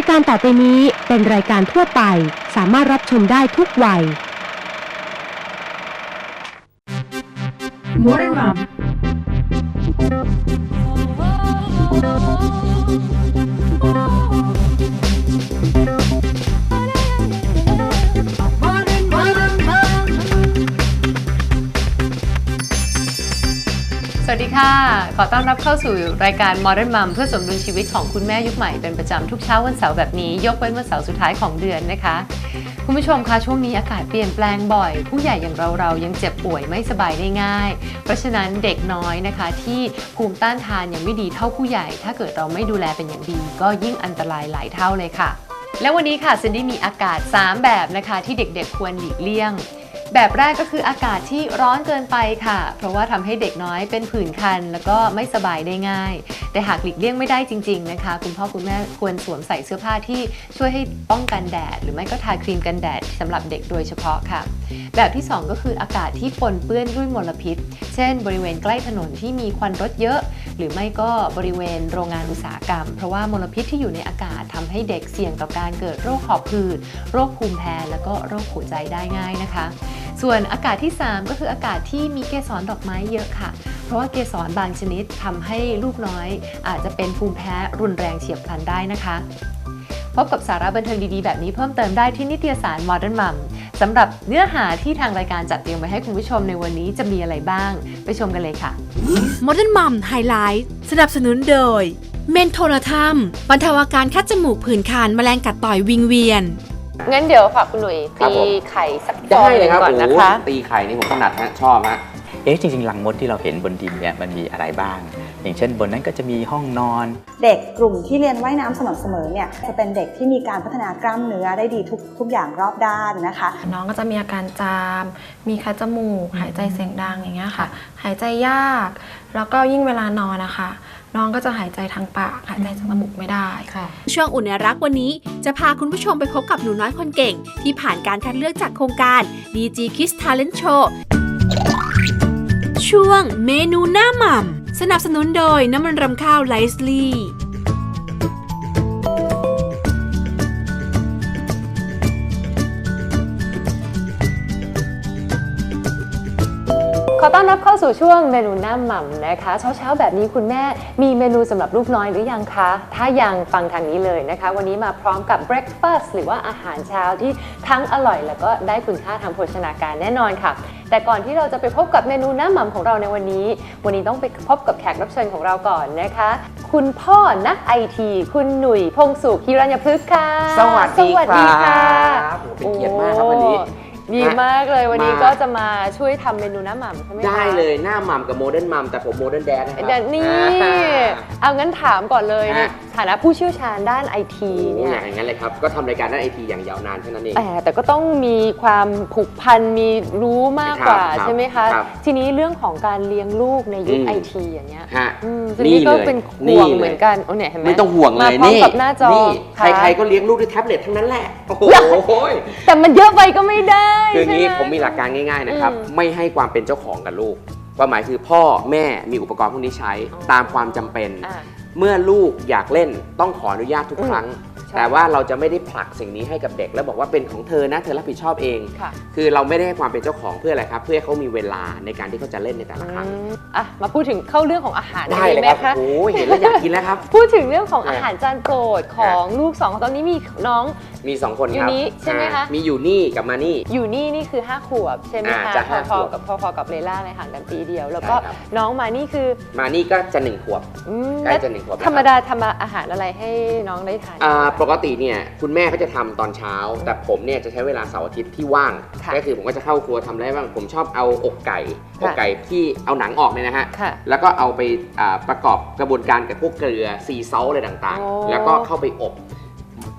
ายการต่อไปนี้เป็นรายการทั่วไป สามารถรับชมได้ทุกวัย Modern Mom. วัสดีค่ะ ขอต้อนรับเข้าสู่รายการ Modern Mom เพื่อสมดุลชีวิตของคุณแม่ยุคใหม่เป็นประจำทุกเช้าวันเสาร์แบบนี้ ยกเว้นวันเสาร์สุดท้ายของเดือนนะคะ คุณผู้ชมคะช่วงนี้อากาศเปลี่ยนแปลงบ่อย ผู้ใหญ่อย่างเราเรายังเจ็บป่วยไม่สบายได้ง่าย เพราะฉะนั้นเด็กน้อยนะคะ ที่ภูมิต้านทานยังไม่ดีเท่าผู้ใหญ่ ถ้าเกิดเราไม่ดูแลเป็นอย่างดี ก็ยิ่งอันตรายหลายเท่าเลยค่ะ และวันนี้ค่ะซินดี้มีอากาศ 3 แบบนะคะ ที่เด็กๆควรหลีกเลี่ยง แบบแรกก็คืออากาศที่ร้อนเกินไปค่ะ เพราะว่าทำให้เด็กน้อยเป็นผื่นคัน แล้วก็ไม่สบายได้ง่าย แต่หากหลีกเลี่ยงไม่ได้จริง ๆนะคะ คุณพ่อคุณแม่ควรสวมใส่เสื้อผ้าที่ช่วยให้ป้องกันแดด หรือไม่ก็ทาครีมกันแดดสำหรับเด็กโดยเฉพาะค่ะ แบบที่ 2 ก็คืออากาศที่ปนเปื้อนด้วยมลพิษ เช่น บริเวณใกล้ถนนที่มีควันรถเยอะ หรือไม่ก็บริเวณโรงงานอุตสาหกรรม เพราะว่ามลพิษที่อยู่ในอากาศทำให้เด็กเสี่ยงต่อการเกิดโรคหอบหืด โรคภูมิแพ้ แล้วก็โรคหัวใจได้ง่ายนะคะ ส่วนอากาศที่ 3 ก็คืออากาศที่มีเกสรดอกไม้เยอะค่ะ เพราะว่าเกสรบางชนิดทำให้ลูกน้อย อาจจะเป็นภูมิแพ้รุนแรงเฉียบพลันได้นะคะ พบกับสาระบันเทิงดีๆ แบบนี้เพิ่มเติมได้ที่นิตยสาร Modern Mom สำหรับเนื้อหาที่ทางรายการจัดเตรียมไว้ให้คุณผู้ชมในวันนี้จะมีอะไรบ้าง ไปชมกันเลยค่ะ Modern Mom Highlight สนับสนุนโดย เมนโทรทัมบรรเทาอาการคัดจมูกผื่นคันแมลงกัดต่อยวิงเวียน งั้นเดี๋ยวฝากคุณหนุ่ยครับตีผม ไข่สักฟอได้งหเลนึ่ยงครับก่อนโอ้นะโหคะ ตีไข่นี่ผมถนัดฮะชอบฮะ เอ๊ะจริงๆรังมดที่เราเห็นบนดินเนี่ยมันมีอะไรบ้าง อย่างเช่นบนนั้นก็จะมีห้องนอน เด็กกลุ่มที่เรียนว่ายน้ำสม่ำเสมอเนี่ยจะเป็นเด็กที่มีการพัฒนากล้ามเนื้อได้ดีทุกทุกอย่างรอบด้านนะคะ น้องก็จะมีอาการจาม มีคัดจมูก หายใจเสียงดังอย่างเงี้ยค่ะ หายใจยาก แล้วก็ยิ่งเวลานอนนะคะ น้องก็จะหายใจทางปากหายใจจากจมูกไม่ได้ช่วงอุ่นในรักวันนี้จะพาคุณผู้ชมไปพบกับหนูน้อยคนเก่ง ที่ผ่านการคัดเลือกจากโครงการ DG Kids Talent Show ช่วงเมนูหน้าหม่ำสนับสนุนโดยน้ำมันรำข้าวไลซ์ลี บเข้าสู่ช่วงเมนูหน้าหม่ำนะคะ เช้าๆ แบบนี้คุณแม่มีเมนูสำหรับลูกน้อยหรือยังคะ ถ้ายังฟังทางนี้เลยนะคะ วันนี้มาพร้อมกับ breakfast หรือว่าอาหารเช้าที่ทั้งอร่อย แล้วก็ได้คุณค่าทางโภชนาการแน่นอนค่ะ แต่ก่อนที่เราจะไปพบกับเมนูหน้าหม่ำของเราในวันนี้ วันนี้ต้องไปพบกับแขกรับเชิญของเราก่อนนะคะ คุณพ่อนักไอทีคุณหนุ่ยพงสุขฮิรัญพฤกษ์ค่ะสวัสดีสวัสดีค่ะครับโอ้เป็นเกียรติมากครับวันนี้โอ้ ดีมากเลยวันนี้มาก็จะมาช่วยทำเมนูหน้าหม่ำใช่ไหมคะได้เลยหน้ามัมกับโมเดิร์นมัมแต่ผมโมเดิร์นแดดนะครับเดี๋ยวนี่อ่าเอางั้นถามก่อนเลยฮะในฐานะผู้เชี่ยวชาญด้านไอทีโอ้เนี่ยอย่างนั้นเลยครับก็ทำรายการด้านไอทีอย่างยาวนานเท่านั้นเอง แต่แต่ก็ต้องมีความผูกพันมีรู้มากกว่าครับใช่ไหมคะ ครับทีนี้เรื่องของการเลี้ยงลูกในยุคอืม ไอทีอย่างเงี้ยฮะ อืมนี่ทีนี้ก็เลยเป็นนี่ห่วงเลย เหมือนกันโอ้เนี่ยเห็นไหมไม่ต้องห่วงเลยมาพร้อมนี่กับหน้าจอนี่ค่ะใครๆก็เลี้ยงลูกด้วยแท็บเล็ตทั้งนั้นแหละ โอ้โห แต่มันเยอะไปก็ไม่ได้คืออย่าง นี้ใช่ไหผมมีหลักการง่ายๆนะครับอืมไม่ให้ความเป็นเจ้าของกับลูกความหมายคือพ่อแม่มีอุปกรณ์พวกนี้ใช้อ๋อตามความจำเป็น อะ เมื่อลูกอยากเล่นต้องขออนุญาตทุกอืมครั้งใช่แต่ว่าเราจะไม่ได้ผลักสิ่งนี้ให้กับเด็ก แล้วบอกว่าเป็นของเธอนะเธอรับผิดชอบเอง ค่ะคือเราไม่ได้ให้ความเป็นเจ้าของเพื่ออะไรครับ เพื่อให้เขามีเวลาในการที่เขาจะเล่นในแต่ละครั้งอืมอะมาพูดถึงเข้าเรื่องของอาหารได้เลยไหมครับคะโอ้ยเห็นแล้วอยากกินแล้วครับ พูดถึงเรื่องของอะอาหารจานโปรดของลูกสองตอนนี้มีน้อง มี2คนครับอยู่นี่ใช่ไหมคะอ่ามีอยู่นี่กับมานี่ อยู่นี่นี่คือ 5 ขวบใช่ไหมอ่าคะจะพห้าอขวบๆกับพอๆกับเลล่าเลยห่างกันปีเดียว แล้วก็ใช่ครับ น้องมานี่คือมานี่ก็จะหนึ่งขวบ อืมใกล้จะหนึ่งขวบแล้วธรรมดาทำอาหารอะไรให้น้องได้ทาน อ่าปกติเนี่ยคุณแม่เขาจะทำตอนเช้า แต่ผมเนี่ยจะใช้เวลาเสาร์อาทิตย์ที่ว่าง ค่ะก็คือผมก็จะเข้าครัวทำอะไรบ้างผมชอบเอาอกไก่ค่ะอกไก่ที่เอาหนังออกเนี่ยนะฮะค่ะแล้วก็เอาไปอ่าประกอบกระบวนการกับพวกเกลือซีซอลอะไรต่างโอ้ ๆ แล้วก็เข้าไปอบ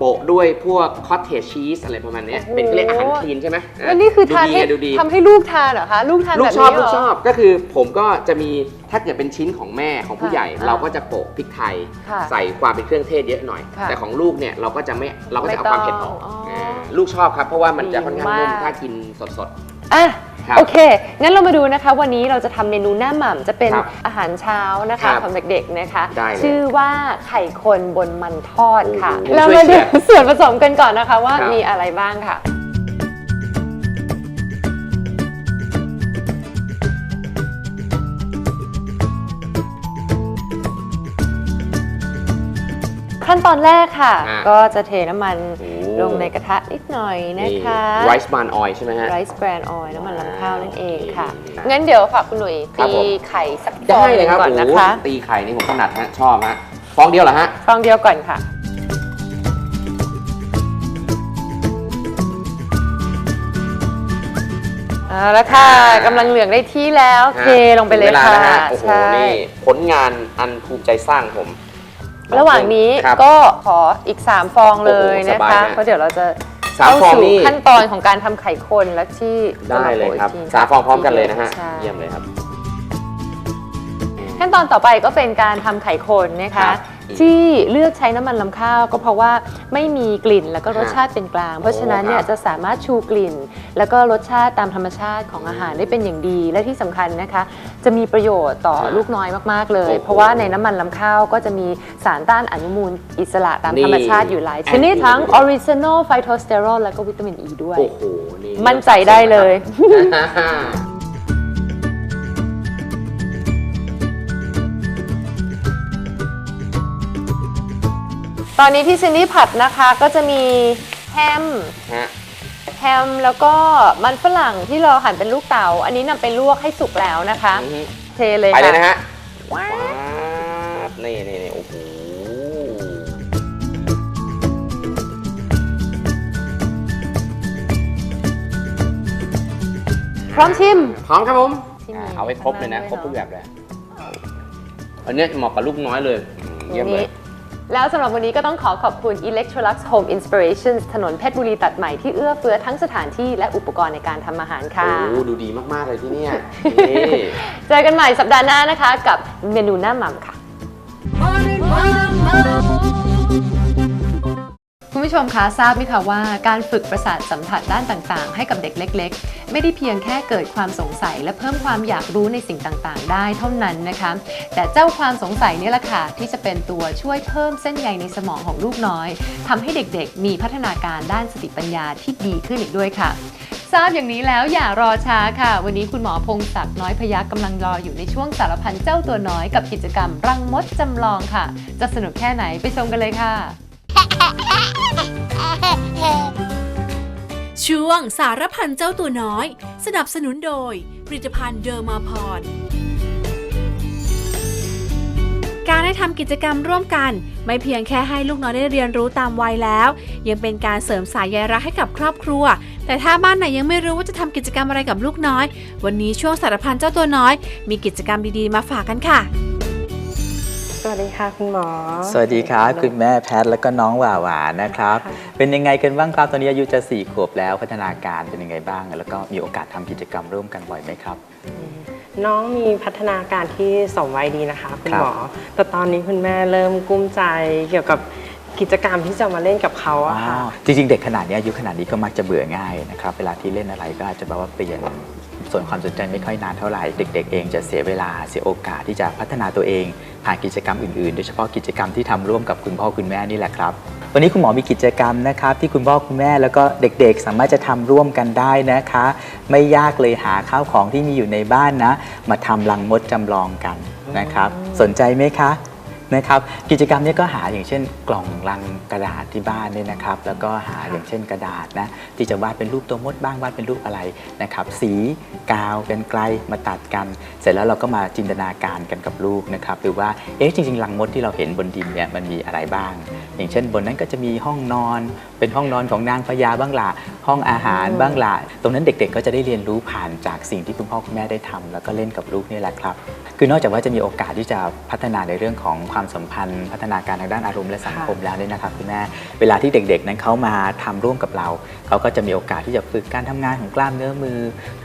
โปะด้วยพวกคอตเทจชีสอะไรประมาณเนี้ยโอ้โห เป็นเขาเรียกอาหารคลีนใช่ไหมแล้วนี่คือทานดูดีให้อะดูดี ทำให้ลูกทานเหรอคะ ลูกทานลูแบกบชอบนี้เหลูรกอชอบก็คือผมก็จะมีถ้าเกิดเป็นชิ้นของแม่ของผู้ใหญ่ ค่ะเราก็จะโปะพริกไทย ค่ะใส่ความเป็นเครื่องเทศเยอะหน่อย ค่ะแต่ของลูกเนี่ยเราก็จะไม่เราก็จะเอาความเผ็ดออกไม่ต้องอ๋ออ่าลูกชอบครับ เพราะว่ามันจะค่อนข้างนุ่มดีมาก ถ้ากินสด อะๆ ครับโอเค งั้นเรามาดูนะคะ วันนี้เราจะทำเมนูหน้าหม่ำจะเป็นครับอาหารเช้านะครัคะบของเด็กๆนะคะ ได้เลยชื่อว่าไข่คนบนมันทอดค่ะ โอ้โหเราช่วยมาดูเชียร์ส่วนผสมกันก่อนนะคะว่าครับ มีอะไรบ้างค่ะ ตอนแรกค่ะ อะก็จะเทน้ำมันโอ้ ลงในกระทะนิดหน่อยนะคะ ไรซ์บานออยใช่ไหมฮะ ไรซ์แบรนด์ออยล์น้ำมันลำข้าวนั่นเองค่ะโอเคงั้นเดี๋ยวฝากคุณหนุ่ยครับตีผม ไข่สักฟอได้งหเลยนึ่งครับก่อนโอ้นะโหคะตีไข่นี่ผมถนัดฮะชอบฮะฟองเดียวเหรอฮะ ฟองเดียวก่อนค่ะ เอาละค่ะกำลังเหลืองได้ที่แล้วเทลงไปเลยถึวาค่ะแวฮโอ้โหใช่ นี่ผลงานอันภูมิใจสร้างผม ระหว่างนี้ครับก็ขออีก 3 ฟองเลยโอ้โหสนะบายคะมากเพราะเดี๋ยวเราจะสามเข้าฟองสู่นี่ ขั้นตอนของการทำไข่คนและที่จะได้มาเลยโปะครับกทีสามฟองพร้อมกันเลยนะฮะ ใช่เยี่ยมเลยครับ ขั้นตอนต่อไปก็เป็นการทำไข่คนนะครัคะ บ ที่เลือกใช้น้ำมันลำข้าว ก็เพราะว่าไม่มีกลิ่นแล้วก็รสชาติเป็นกลาง เพราะฉะนั้นเนี่ยครับจะสามารถชูกลิ่น แล้วก็รสชาติตามธรรมชาติของอาหารได้เป็นอย่างดี และที่สำคัญนะคะ จะมีประโยชน์ต่อลูกน้อยมากๆเลยโอ้โหเพราะว่าในน้ำมันลำข้าวก็จะมีสารต้านอนุมูลอิสระตามนี่ธรรมชาติอยู่หลายชนิดแอนตี้ทั้งออริจินอลไฟโตสเตอรอลและก็วิตามินอ e ีด้วย โอ้โห นี่มั่นใจได้เลย ตอนนี้ที่ซินดี้ผัดนะคะก็จะมีแฮม ฮะ แฮมแล้วก็มันฝรั่งที่เราหั่นเป็นลูกเต๋าอันนี้นำไปลวกให้สุกแล้วนะคะ อือฮึ เทเลยไปค่ะเลยนะฮะว้าว้าวนี่นี่นี่โอ้โห พร้อมชิม พร้อมครับผมที่มีอ่าเอาไว้ครบเลยนะข้างล่างด้วยครบทุกแบบเลย อันเนี้ยเหมาะกับลูกน้อยเลยอืมเยี่ยมเลย แล้วสำหรับวันนี้ก็ต้องขอขอบคุณ Electrolux Home Inspirations ถนนเพชรบุรีตัดใหม่ที่เอื้อเฟื้อทั้งสถานที่และอุปกรณ์ในการทำอาหารค่ะ โอ้ดูดีมาก ๆ เลยที่เนี่ยนี่เจอกันใหม่สัปดาห์หน้านะคะ กับเมนูหน้าหม่ำค่ะ Morning Mama. คุณผู้ชมคะทราบไหมคะว่าการฝึกประสาทสัมผัสด้านต่างๆ ให้กับเด็กเล็ก ๆ ไม่ได้เพียงแค่เกิดความสงสัย และเพิ่มความอยากรู้ในสิ่งต่างๆ ได้เท่านั้นนะคะ แต่เจ้าความสงสัยนี่แหละค่ะที่จะเป็นตัวช่วยเพิ่มเส้นใยในสมองของลูกน้อยทำให้เด็กๆ มีพัฒนาการด้านสติปัญญาที่ดีขึ้นอีกด้วยค่ะทราบอย่างนี้แล้วอย่ารอช้าค่ะ วันนี้คุณหมอพงศักดิ์น้อยพยักกำลังรออยู่ในช่วงสารพันเจ้าตัวน้อยกับกิจกรรม รังมดจำลองค่ะ จะสนุกแค่ไหนไปชมกันเลยค่ะ ช่วงสารพันเจ้าตัวน้อย สนับสนุนโดย ผลิตภัณฑ์เดอร์มาพรการได้ทำกิจกรรมร่วมกัน ไม่เพียงแค่ให้ลูกน้อยได้เรียนรู้ตามวัยแล้ว ยังเป็นการเสริมสายใยรักให้กับครอบครัว แต่ถ้าบ้านไหนยังไม่รู้ว่าจะทำกิจกรรมอะไรกับลูกน้อย วันนี้ช่วงสารพันเจ้าตัวน้อย มีกิจกรรมดีๆมาฝากกันค่ะ สวัสดีค่ะคุณหมอ สวัสดีครับคุณแม่แพทย์แล้วก็น้องหวาหวานนะครับ เป็นยังไงกันบ้างครับตอนนี้อายุจะ4ขวบแล้วพัฒนาการเป็นยังไงบ้าง แล้วก็มีโอกาสทำกิจกรรมร่วมกันบ่อยไหมครับ น้องมีพัฒนาการที่สมวัยดีนะคะ คุณครับหมอ แต่ตอนนี้คุณแม่เริ่มกุ้มใจเกี่ยวกับกิจกรรมที่จะมาเล่นกับเขาอะค่ะอ๋อจริงๆ เด็กขนาดนี้อายุขนาดนี้ก็มักจะเบื่อง่ายนะครับ เวลาที่เล่นอะไรก็อาจจะแบบว่าเปลี่ยน ส่วนความสนใจไม่ค่อยนานเท่าไหร่เด็ก ๆ เองจะเสียเวลาเสียโอกาสที่จะพัฒนาตัวเองผ่านกิจกรรมอื่นๆ โดยเฉพาะกิจกรรมที่ทำร่วมกับคุณพ่อคุณแม่นี่แหละครับวันนี้คุณหมอมีกิจกรรมนะครับที่คุณพ่อคุณแม่แล้วก็เด็กๆ สามารถจะทำร่วมกันได้นะคะ ไม่ยากเลยหาข้าวของที่มีอยู่ในบ้านนะ มาทำรังมดจำลองกันนะครับ สนใจไหมคะ นะครับกิจกรรมนี้ก็หาอย่างเช่น กล่องลังกระดาษที่บ้านเนี่ยนะครับ แล้วก็หาอย่างเช่นกระดาษนะที่จะวาดเป็นรูปตัวมดบ้างวาดเป็นรูปอะไรนะครับ สีกาวกันไกลมาตัดกัน เสร็จแล้วเราก็มาจินตนาการกันกับลูกนะครับหรือว่าเอ๊ะจริงๆรังมดที่เราเห็นบนดินเนี่ยมันมีอะไรบ้าง อย่างเช่น บนนั้นก็จะมีห้องนอน เป็นห้องนอนของนางพญาบ้างละห้องอาหารบ้างละตรงนั้นเด็กๆ ก็จะได้เรียนรู้ผ่านจากสิ่งที่คุณพ่อคุณแม่ได้ทำแล้วก็เล่นกับลูกนี่แหละครับ คือนอกจากว่าจะมีโอกาสที่จะพัฒนาในเรื่องของความสัมพันธ์ พัฒนาการทางด้านอารมณ์และสังคมแล้วเนี่ยนะครับคุณแม่เวลาที่เด็กๆ นั้นเขามาทำร่วมกับเรา เขาก็จะมีโอกาสที่จะฝึกการทำงานของกล้ามเนื้อมือ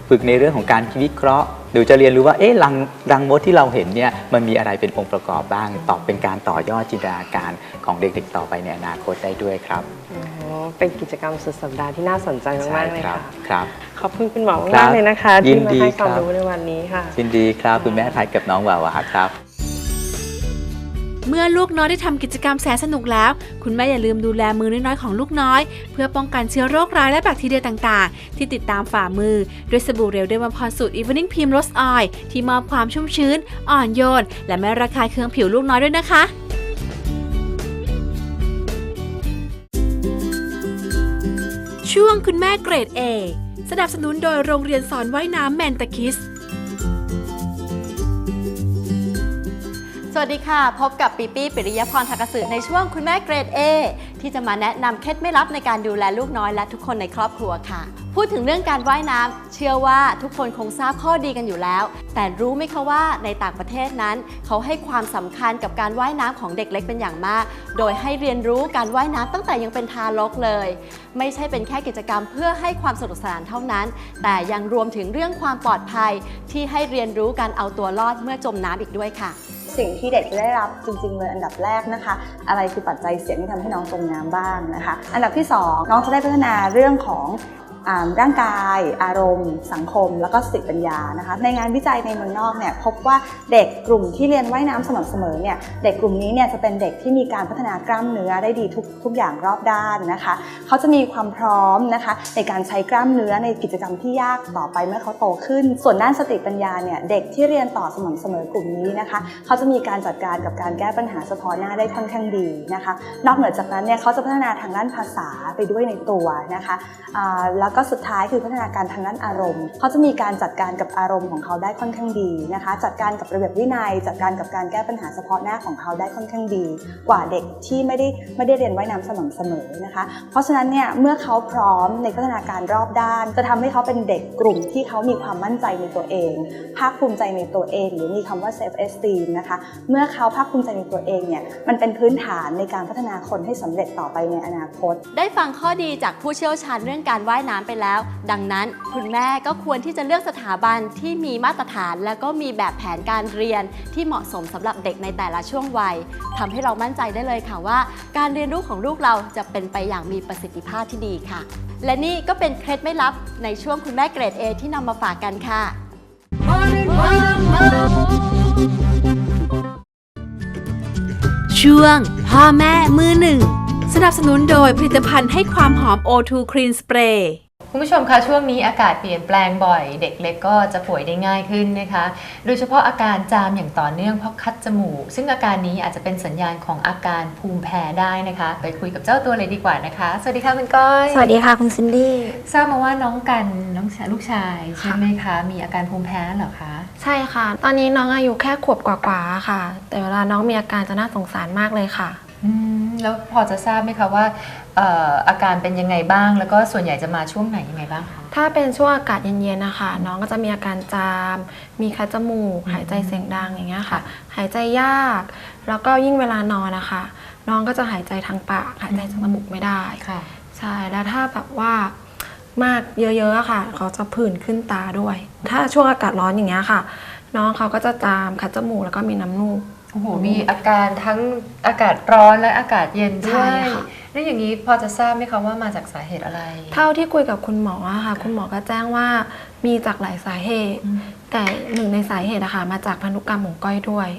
ฝึกในเรื่องของการวิเคราะห์หรือจะเรียนรู้ว่าเอ๊ะรังรังมดที่เราเห็นเนี่ยมันมีอะไรเป็นองค์ประกอบบ้างตอบเป็นการต่อยอดจินตนาการของเด็กๆ ต่อไปในอนาคตได้ด้วยครับอ๋อเป็นกิจกรรมสุดสัปดาห์ที่น่าสนใจมากๆเลยครัค่ะครับขอบคุณคุณหมอครัมากบๆเลยนะคะยิที่นมาดีให้ความครับรู้ในวันนี้ค่ะยินดีครับคุณแม่พัดกับน้องวาวาครับ เมื่อลูกน้อยได้ทำกิจกรรมแสนสนุกแล้ว คุณแม่อย่าลืมดูแลมือน้อยๆของลูกน้อย เพื่อป้องกันเชื้อโรคร้ายและแบคทีเรียต่างๆ ที่ติดตามฝ่ามือ ด้วยสบู่เรลเดอร์มาพรสูตร Evening Pim Rose Oil ที่มอบความชุ่มชื้น อ่อนโยน และไม่ระคายเคืองผิวลูกน้อยด้วยนะคะช่วงคุณแม่เกรด A สนับสนุนโดยโรงเรียนสอนว่ายน้ำแมนตาคิส วัสดีค่ะ พบกับปีปี้ปิริยพรทากสึในช่วงคุณแม่เกรด A ที่จะมาแนะนำเคล็ดไม่ลับในการดูแลลูกน้อยและทุกคนในครอบครัวค่ะ พูดถึงเรื่องการว่ายน้ำเชื่อว่าทุกคนคงทราบข้อดีกันอยู่แล้ว แต่รู้ไหมคะว่าในต่างประเทศนั้น เขาให้ความสำคัญกับการว่ายน้ำของเด็กเล็กเป็นอย่างมาก โดยให้เรียนรู้การว่ายน้ำตั้งแต่ยังเป็นทารกเลย ไม่ใช่เป็นแค่กิจกรรมเพื่อให้ความสนุกสนานเท่านั้น แต่ยังรวมถึงเรื่องความปลอดภัยที่ให้เรียนรู้การเอาตัวรอดเมื่อจมน้ำอีกด้วยค่ะ สิ่งที่เด็กจะได้รับจริง ๆ เลยอันดับแรกนะคะ อะไรคือปัจจัยเสี่ยงที่ทำให้น้องจมน้ำบ้างนะคะ อันดับที่ 2 น้องจะได้พัฒนาเรื่องของ ร่างกาย อารมณ์ สังคม แล้วก็สติปัญญานะคะในงานวิจัยในเมืองนอกเนี่ยพบว่าเด็กกลุ่มที่เรียนว่ายน้ำสม่ำเสมอเนี่ยเด็กกลุ่มนี้เนี่ยจะเป็นเด็กที่มีการพัฒนากล้ามเนื้อได้ดีทุกทุกอย่างรอบด้านนะคะเขาจะมีความพร้อมนะคะในการใช้กล้ามเนื้อในกิจกรรมที่ยากต่อไปเมื่อเขาโตขึ้น ส่วนด้านสติปัญญาเนี่ยเด็กที่เรียนต่อสม่ำเสมอกลุ่มนี้นะคะเขาจะมีการจัดการกับการแก้ปัญหาเฉพาะหน้าได้ค่อนข้างดีนะคะนอกเหนือจากนั้นเนี่ยเขาจะพัฒนาทางด้านภาษาไปด้วยในตัวนะคะแล้วก็สุดท้ายคือพัฒนาการทางด้านอารมณ์เขาจะมีการจัดการกับอารมณ์ของเขาได้ค่อนข้างดีนะคะ จัดการกับระเบียบวินัย จัดการกับการแก้ปัญหาเฉพาะหน้าของเขาได้ค่อนข้างดี กว่าเด็กที่ไม่ได้ไม่ได้เรียนว่ายน้ำสม่ำเสมอนะคะ เพราะฉะนั้นเนี่ยเมื่อเขาพร้อมในพัฒนาการรอบด้าน จะทำให้เขาเป็นเด็กกลุ่มที่เขามีความมั่นใจในตัวเอง ภาคภูมิใจในตัวเอง หรือมีคำว่า self esteem นะคะ เมื่อเขาภาคภูมิใจในตัวเองเนี่ยมันเป็นพื้นฐานในการพัฒนาคนให้สำเร็จต่อไปในอนาคต ได้ฟังข้อดีจากผู้เชี่ยวชาญเรื่องการว่ายน้ำไปแล้ว ดังนั้นคุณแม่ก็ควรที่จะเลือกสถาบันที่มีมาตรฐาน และก็มีแบบแผนการเรียนที่เหมาะสมสำหรับเด็กในแต่ละช่วงวัยทำให้เรามั่นใจได้เลยค่ะว่า การเรียนรู้ของลูกเราจะเป็นไปอย่างมีประสิทธิภาพที่ดีค่ะ และนี่ก็เป็นเคล็ดไม่ลับในช่วงคุณแม่เกรด A ที่นำมาฝากกันค่ะ ช่วง พ่อแม่มือหนึ่ง สนับสนุนโดยผลิตภัณฑ์ให้ความหอม O2 Clean Spray คุณผู้ชมคะช่วงนี้อากาศเปลี่ยนแปลงบ่อย เด็กเล็กก็จะป่วยได้ง่ายขึ้นนะคะ โดยเฉพาะอาการจามอย่างต่อเนื่องเพราะคัดจมูก ซึ่งอาการนี้อาจจะเป็นสัญญาณของอาการภูมิแพ้ได้นะคะ ไปคุยกับเจ้าตัวเลยดีกว่านะคะ สวัสดีค่ะคุณก้อยสวัสดีค่ะคุณซินดี้ทราบมาว่าน้องกันน้องชายลูกชายใช่ไหมคะมีอาการภูมิแพ้เหรอคะใช่ค่ะ ตอนนี้น้องอายุแค่ขวบกว่าๆค่ะ แต่เวลาน้องมีอาการจะน่าสงสารมากเลยค่ะอืมแล้วพอจะทราบไหมคะว่า เอ่ออาการเป็นยังไงบ้าง แล้วก็ส่วนใหญ่จะมาช่วงไหนยังไงบ้างคะ ถ้าเป็นช่วงอากาศเย็นๆนะคะ น้องก็จะมีอาการจาม มีคัดจมูก หายใจเสียงดังอย่างเงี้ยค่ะ หายใจยาก แล้วก็ยิ่งเวลานอนนะคะ น้องก็จะหายใจทางปาก หายใจทางจมูกไม่ได้ ค่ะ ใช่ แล้วถ้าแบบว่ามากเยอะๆอะค่ะ เขาจะผื่นขึ้นตาด้วย ถ้าช่วงอากาศร้อนอย่างเงี้ยค่ะ น้องเขาก็จะจามคัดจมูกแล้วก็มีน้ำมูกโอ้โหมีอาการทั้งอากาศร้อนและอากาศเย็นด้วใช่ยค่ะ แล้วอย่างนี้พอจะทราบไหมคะว่ามาจากสาเหตุอะไร เท่าที่คุยกับคุณหมออะค่ะ คุณหมอก็แจ้งว่ามีจากหลายสาเหตุ อืม แต่หนึ่งในสาเหตุอะค่ะมาจากพันธุกรรมของก้อยด้วย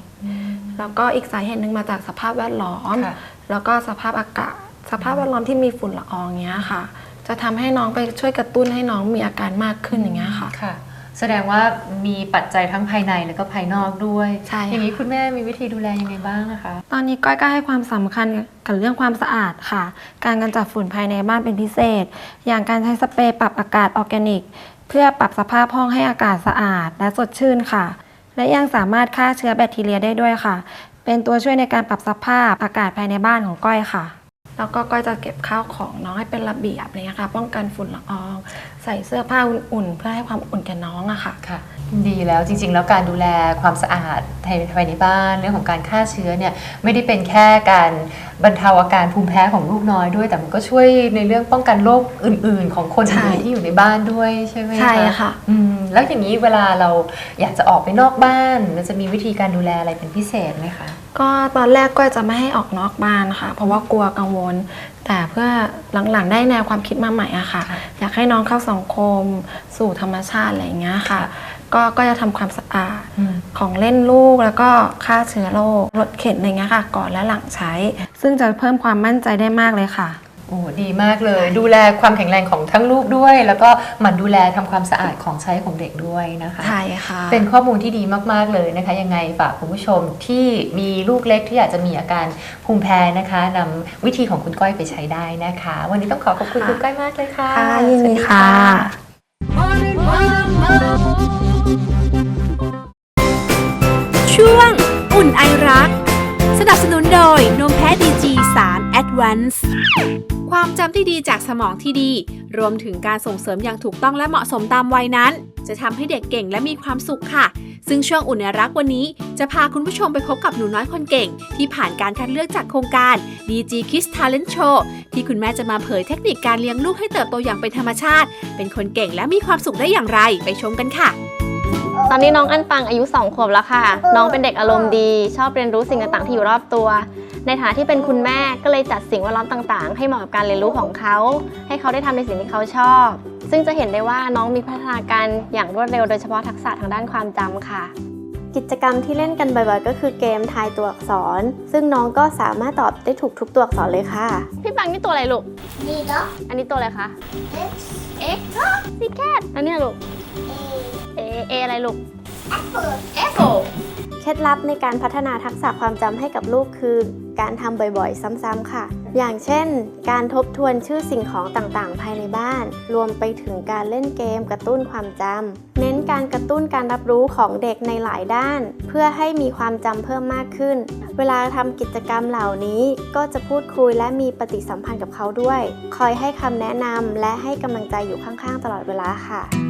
แล้วก็อีกสาเหตุหนึ่งมาจากสภาพแวดล้อม ค่ะ แล้วก็สภาพอากาศ สภาพแวดล้อมที่มีฝุ่นละอองเงี้ยค่ะ จะทำให้น้องไปช่วยกระตุ้นให้น้องมีอาการมากขึ้นอย่างเงี้ยค่ะ ค่ะ แสดงว่ามีปัจจัยทั้งภายในแล้วก็ภายนอกด้วยใช่ค่ะอย่างนี้คุณแม่มีวิธีดูแลยังไงบ้างนะคะ ตอนนี้ก้อยก็ให้ความสำคัญกับเรื่องความสะอาดค่ะ การกำจัดฝุ่นภายในบ้านเป็นพิเศษ อย่างการใช้สเปรย์ปรับอากาศออร์แกนิก เพื่อปรับสภาพห้องให้อากาศสะอาด และสดชื่นค่ะ และยังสามารถฆ่าเชื้อแบคทีเรียได้ด้วยค่ะ เป็นตัวช่วยในการปรับสภาพอากาศภายในบ้านของก้อยค่ะ แล้วก็ก้อยจะเก็บข้าวของน้องให้เป็นระเบียบเลยนะคะป้องกันฝุ่นละออง ใส่เสื้อผ้าอุ่นๆเพื่อให้ความอุ่นแก่น้องอะค่ะ ค่ะ ดีแล้วจริง ๆ แล้วการดูแลความสะอาดภายในบ้านเรื่องของการฆ่าเชื้อเนี่ยไม่ได้เป็นแค่การบรรเทาอาการภูมิแพ้ของลูกน้อยด้วย แต่มันก็ช่วยในเรื่องป้องกันโรคอื่น ๆ ของคนใช่อื่นๆที่อยู่ในบ้านด้วยใช่ไหมใช่ค่ะอืมแล้วอย่างนี้เวลาเราอยากจะออกไปนอกบ้านเราจะมีวิธีการดูแลอะไรเป็นพิเศษไหมคะก็ตอนแรกก็จะไม่ให้ออกนอกบ้านค่ะ เพราะว่ากลัวกังวล แต่เพื่อหลังๆได้แนวความคิดมาใหม่อะค่ะค่ะอยากให้น้องเข้าสังคมสู่ธรรมชาติอะไรอย่างเงี้ยค่ะ ก็ก็จะทำความสะอาดอืมของเล่นลูกแล้วก็ฆ่าเชื้อโรครถเข็นอะไรเงี้ยค่ะ ก่อนและหลังใช้ ซึ่งจะเพิ่มความมั่นใจได้มากเลยค่ะโอ้ดีมากเลย ดูแลความแข็งแรงของทั้งลูกด้วย แล้วก็หมั่นดูแลทำความสะอาดของใช้ของเด็กด้วยนะคะใช่ค่ะเป็นข้อมูลที่ดีมากๆเลยนะคะ ยังไงฝากคุณผู้ชมที่มีลูกเล็กที่อาจจะมีอาการภูมิแพ้นะคะนำวิธีของคุณก้อยไปใช้ได้นะคะ วันนี้ต้องขอขอบคุณค่ะคุณก้อยมากเลยค่ะค่ะยินสวัดีสค่ะ Morning Mama. ช่วง อุ่นไอรัก สนับสนุนโดยนมแพะดีจี3 Advance ความจำที่ดีจากสมองที่ดี รวมถึงการส่งเสริมอย่างถูกต้องและเหมาะสมตามวัยนั้น จะทำให้เด็กเก่งและมีความสุขค่ะ ซึ่งช่วงอุ่นไอรักวันนี้ จะพาคุณผู้ชมไปพบกับหนูน้อยคนเก่ง ที่ผ่านการคัดเลือกจากโครงการ DG Kids Talent Show ที่คุณแม่จะมาเผยเทคนิคการเลี้ยงลูกให้เติบโตอย่างเป็นธรรมชาติ เป็นคนเก่งและมีความสุขได้อย่างไร ไปชมกันค่ะ ตอนนี้น้องอันปังอายุ 2 ขวบแล้วค่ะ น้องเป็นเด็กอารมณ์ดี ชอบเรียนรู้สิ่งต่างๆที่อยู่รอบตัว ในฐานะที่เป็นคุณแม่ก็เลยจัดสิ่งแวดล้อมต่างๆ ให้เหมาะกับการเรียนรู้ของเขา ให้เขาได้ทำในสิ่งที่เขาชอบ ซึ่งจะเห็นได้ว่าน้องมีพัฒนาการอย่างรวดเร็วโดยเฉพาะทักษะทางด้านความจำค่ะ กิจกรรมที่เล่นกันบ่อยๆ ก็คือเกมทายตัวอักษร ซึ่งน้องก็สามารถตอบได้ถูกทุกตัวอักษรเลยค่ะ พี่ปังนี่ตัวอะไรลูกนี่เนาะอันนี้ตัวอะไรคะ X X ซีแคทแล้วเนี่ยลูก A A A อะไรลูก Apple Apple เคล็ดลับในการพัฒนาทักษะความจำให้กับลูกคือ การทำบ่อยๆ ซ้ำๆค่ะ อย่างเช่น การทบทวนชื่อสิ่งของต่างๆ ภายในบ้าน รวมไปถึงการเล่นเกมกระตุ้นความจำเน้นการกระตุ้นการรับรู้ของเด็กในหลายด้าน เพื่อให้มีความจำเพิ่มมากขึ้น เวลาทำกิจกรรมเหล่านี้ ก็จะพูดคุยและมีปฏิสัมพันธ์กับเขาด้วย คอยให้คำแนะนำและให้กำลังใจอยู่ข้างๆ ตลอดเวลาค่ะ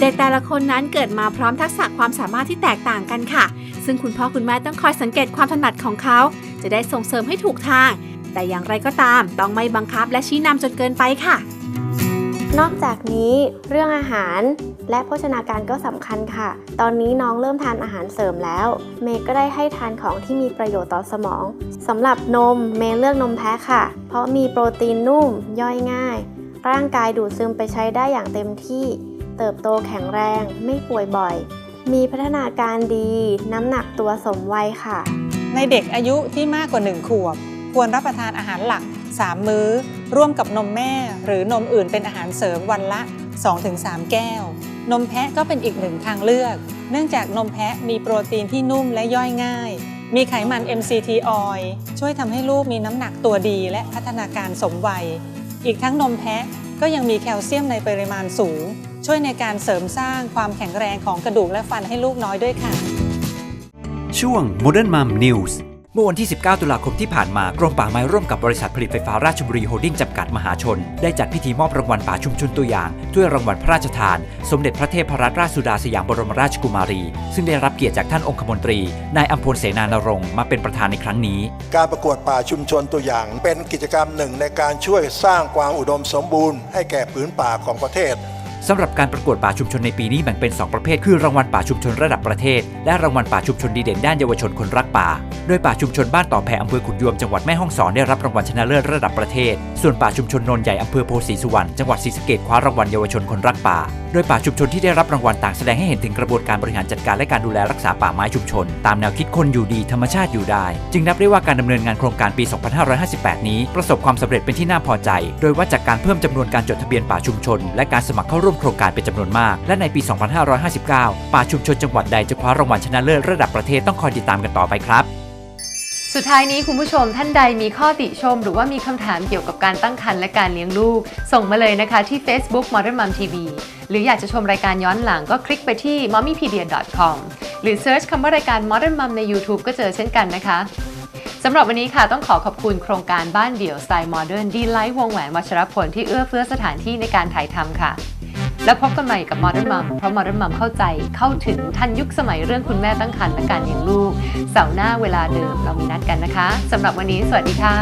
เด็กแต่ละคนนั้นเกิดมาพร้อมทักษะความสามารถที่แตกต่างกันค่ะ ซึ่งคุณพ่อคุณแม่ต้องคอยสังเกตความถนัดของเขา จะได้ส่งเสริมให้ถูกทาง แต่อย่างไรก็ตามต้องไม่บังคับและชี้นำจนเกินไปค่ะ นอกจากนี้เรื่องอาหารและโภชนาการก็สำคัญค่ะ ตอนนี้น้องเริ่มทานอาหารเสริมแล้ว เมย์ก็ได้ให้ทานของที่มีประโยชน์ต่อสมองสำหรับนมเมย์เลือกนมแพะค่ะ เพราะมีโปรตีนนุ่มย่อยง่าย ร่างกายดูดซึมไปใช้ได้อย่างเต็มที่ เติบโตแข็งแรง ไม่ป่วยบ่อย มีพัฒนาการดี น้ำหนักตัวสมวัยค่ะ ในเด็กอายุที่มากกว่า 1 ขวบ ควรรับประทานอาหารหลัก 3 มื้อ ร่วมกับนมแม่ หรือนมอื่นเป็นอาหารเสริมวันละ 2-3 แก้ว นมแพะก็เป็นอีกหนึ่งทางเลือก เนื่องจากนมแพะมีโปรตีนที่นุ่มและย่อยง่าย มีไขมัน MCT oil ช่วยทำให้ลูกมีน้ำหนักตัวดี และพัฒนาการสมวัย อีกทั้งนมแพะก็ยังมีแคลเซียมในปริมาณสูง ช่วยในการเสริมสร้างความแข็งแรงของกระดูกและฟันให้ลูกน้อยด้วยค่ะ ช่วง Modern Mom News เมื่อวันที่ 19 ตุลาคมที่ผ่านมา กรมป่าไม้ร่วมกับบริษัทผลิตไฟฟ้าราชบุรีโฮลดิ้งจำกัดมหาชน ได้จัดพิธีมอบรางวัลป่าชุมชนตัวอย่าง ด้วยรางวัลพระราชทาน สมเด็จพระเทพรัตนราชสุดาสยามบรมราชกุมารี ซึ่งได้รับเกียรติจากท่านองคมนตรี นายอัมพลเสนานรงค์มาเป็นประธานในครั้งนี้ การประกวดป่าชุมชนตัวอย่าง เป็นกิจกรรมหนึ่งในการช่วยสร้างความอุดมสมบูรณ์ให้แก่ผืนป่าของประเทศ สำหรับการประกวดป่าชุมชนในปีนี้แบ่งเป็น 2 ประเภท คือรางวัลป่าชุมชนระดับประเทศ และรางวัลป่าชุมชนดีเด่นด้านเยาวชนคนรักป่า โดยป่าชุมชนบ้านต่อแพอำเภอขุดยวมจังหวัดแม่ฮ่องสอนได้รับรางวัลชนะเลิศระดับประเทศ ส่วนป่าชุมชนนนใหญ่อำเภอโพธิ์ีสุวรรณจังหวัดศรีสะเกษคว้ารางวัลเยาวชนคนรักป่า โดยป่าชุมชนที่ได้รับรางวัลต่างแสดงให้เห็นถึงกระบวนการบริหารจัดการและการดูแลรักษาป่าไม้ชุมชน ตามแนวคิดคนอยู่ดีธรรมชาติอยู่ได้ จึงนับได้ว่าการดำเนินงานโครงการปี 2558 นี้ ประสบความสำเร็จเป็นที่น่าพอใจ โดยวัดจากการเพิ่มจำนวนการจดทะเบียนป่าชุมชน และการสมัครเข้าร่วมโครงการเป็นจำนวนมาก และในปี 2559 ป่าชุมชนจังหวัดใดจะคว้ารางวัลชนะเลิศระดับประเทศต้องคอยติดตามกันต่อไปครับสุดท้ายนี้คุณผู้ชมท่านใดมีข้อติชม หรือว่ามีคำถามเกี่ยวกับการตั้งครรภ์และการเลี้ยงลูก ส่งมาเลยนะคะที่ Facebook Modern Mom TV หรืออยากจะชมรายการย้อนหลังก็คลิกไปที่ mommypedia.com หรือ search คำว่ารายการ Modern Mom ใน YouTube ก็เจอเช่นกันนะคะสำหรับวันนี้ค่ะต้องขอขอบคุณโครงการบ้านเดี่ยวสไตล์โมเดิร์นดีไลท์วงแหวนวัชรพลที่เอื้อเฟื้อสถานที่ในการถ่ายทำค่ะ แล้วพบกันใหม่กับ Modern Mom เพราะ Modern Mom เข้าใจเข้าถึงทันยุคสมัยเรื่องคุณแม่ตั้งครรภ์และการเลี้ยงลูก เสาร์หน้าเวลาเดิมเรามีนัดกันนะคะสำหรับวันนี้สวัสดีค่ะ